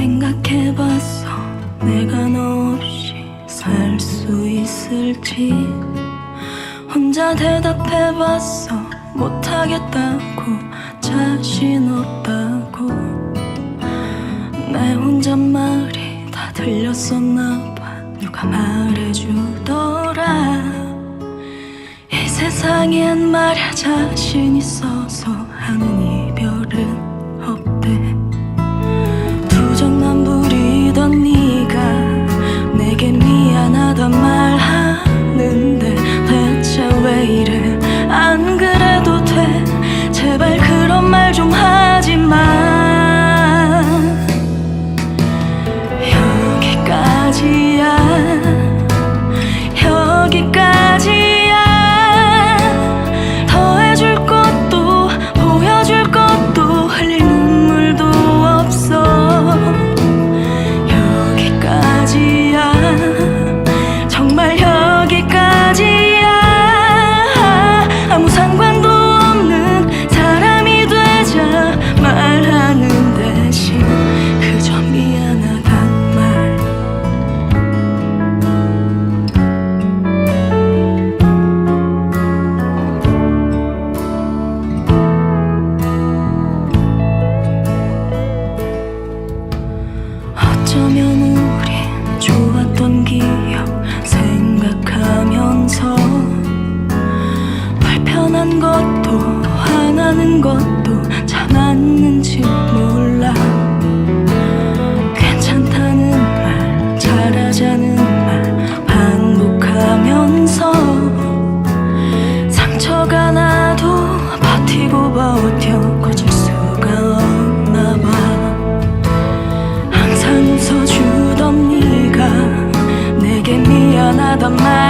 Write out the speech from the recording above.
생각해봤어. 내가 너 없이 살 수 있을지. 혼자 대답해봤어. 못하겠다고 자신 없다고. 내 혼잣말이 다 들렸었나봐. 누가 말해주더라. 이 세상엔 말야 자신 있어서 中 것도 참았는지 몰라. 괜찮다는 말 잘하자는 말 반복하면서 상처가 나도 버티고 버텨 꺼질 수가 없나 봐. 항상 웃어주던 네가 내게 미안하단 말